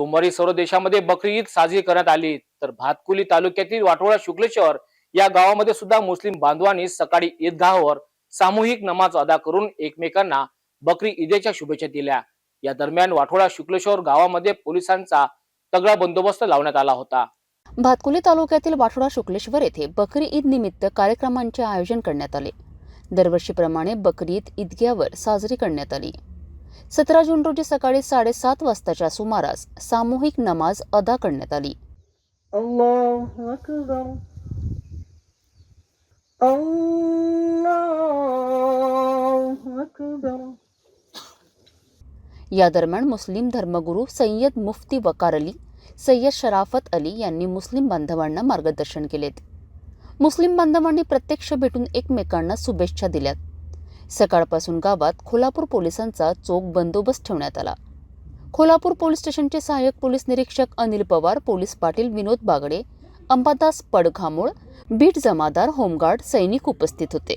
सोमवारी सर्व देशामध्ये बकरी ईद साजरी करण्यात आली. तर भातकुली तालुक्यातील वाटोळा शुक्लेश्वर या गावामध्ये सुद्धा मुस्लिम बांधवांनी सकाळी ईदगाहवर सामूहिक नमाज अदा करून एकमेकांना बकरी ईदेच्या शुभेच्छा दिल्या. या दरम्यान वाठोळा शुक्लेश्वर गावामध्ये पोलिसांचा तगडा बंदोबस्त लावण्यात आला होता. भातकुली तालुक्यातील वाठोडा शुक्लेश्वर येथे बकरी ईद निमित्त कार्यक्रमांचे आयोजन करण्यात आले. दरवर्षीप्रमाणे बकरी ईद ईदग्यावर साजरी करण्यात आली. सतरा जून रोजी सकाळी साडेसात वाजताच्या सुमारास सामूहिक नमाज अदा करण्यात आली. या दरम्यान मुस्लिम धर्मगुरू सय्यद मुफ्ती वकार अली सय्यद शराफत अली यांनी मुस्लिम बांधवांना मार्गदर्शन केलेत. मुस्लिम बांधवांनी प्रत्यक्ष भेटून एकमेकांना शुभेच्छा दिल्यात. सकाळपासून गावात खोलापूर पोलिसांचा चोख बंदोबस्त ठेवण्यात आला. खोलापूर पोलीस स्टेशनचे सहाय्यक पोलीस निरीक्षक अनिल पवार पोलीस पाटील विनोद बागडे अंबादास पडघामोळ बीट जमादार होमगार्ड सैनिक उपस्थित होते.